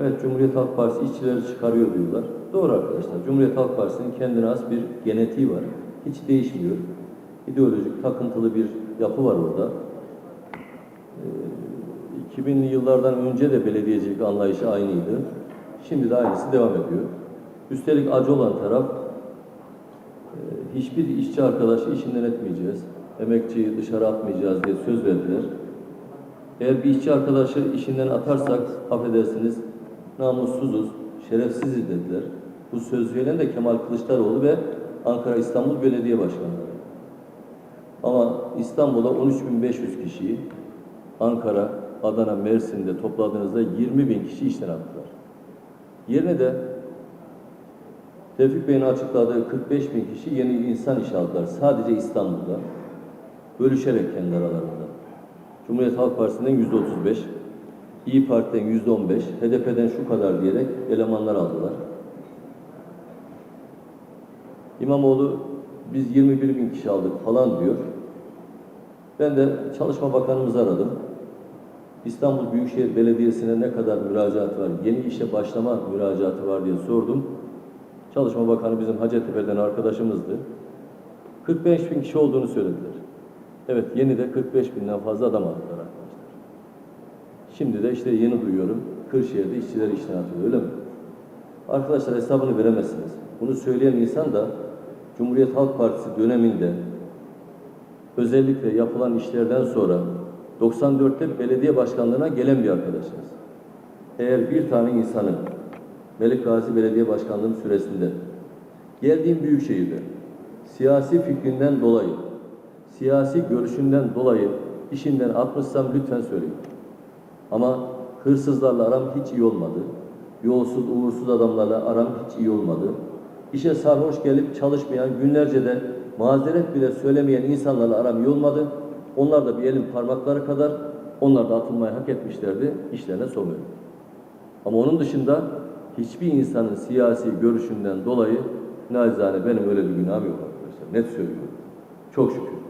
Evet Cumhuriyet Halk Partisi işçileri çıkarıyor diyorlar. Doğru arkadaşlar. Cumhuriyet Halk Partisi'nin kendine has bir genetiği var. Hiç değişmiyor. İdeolojik takıntılı bir yapı var orada. Ee, 2000'li yıllardan önce de belediyecilik anlayışı aynıydı. Şimdi de aynısı devam ediyor. Üstelik acı olan taraf e, hiçbir işçi arkadaşı işinden etmeyeceğiz. Emekçiyi dışarı atmayacağız diye söz verdiler. Eğer bir işçi arkadaşı işinden atarsak affedersiniz namussuzuz, şerefsiziz dediler. Bu söz veren de Kemal Kılıçdaroğlu ve Ankara İstanbul Belediye Başkanları. Ama İstanbul'da 13.500 kişiyi, Ankara, Adana, Mersin'de topladığınızda 20 bin kişi işten attılar. Yerine de Tevfik Bey'in açıkladığı 45 bin kişi yeni insan işe aldılar. Sadece İstanbul'da. Bölüşerek kendi aralarında. Cumhuriyet Halk Partisi'nden yüzde 35, İyi Parti'den yüzde 15, HDP'den şu kadar diyerek elemanlar aldılar. İmamoğlu biz 21 bin kişi aldık falan diyor. Ben de Çalışma Bakanımızı aradım. İstanbul Büyükşehir Belediyesi'ne ne kadar müracaat var, yeni işe başlama müracaatı var diye sordum. Çalışma Bakanı bizim Hacettepe'den arkadaşımızdı. 45 bin kişi olduğunu söylediler. Evet yeni de 45 binden fazla adam aldılar. Şimdi de işte yeni duyuyorum. Kırşehir'de işçiler işten atıyor öyle mi? Arkadaşlar hesabını veremezsiniz. Bunu söyleyen insan da Cumhuriyet Halk Partisi döneminde özellikle yapılan işlerden sonra 94'te belediye başkanlığına gelen bir arkadaşınız. Eğer bir tane insanın Melik Gazi Belediye Başkanlığı'nın süresinde geldiğim büyük şehirde siyasi fikrinden dolayı, siyasi görüşünden dolayı işinden atmışsam lütfen söyleyin. Ama hırsızlarla aram hiç iyi olmadı. Yolsuz, uğursuz adamlarla aram hiç iyi olmadı. İşe sarhoş gelip çalışmayan, günlerce de mazeret bile söylemeyen insanlarla aram iyi olmadı. Onlar da bir elin parmakları kadar, onlar da atılmayı hak etmişlerdi. İşlerine somuyorum. Ama onun dışında hiçbir insanın siyasi görüşünden dolayı nacizane benim öyle bir günahım yok arkadaşlar. Net söylüyorum. Çok şükür.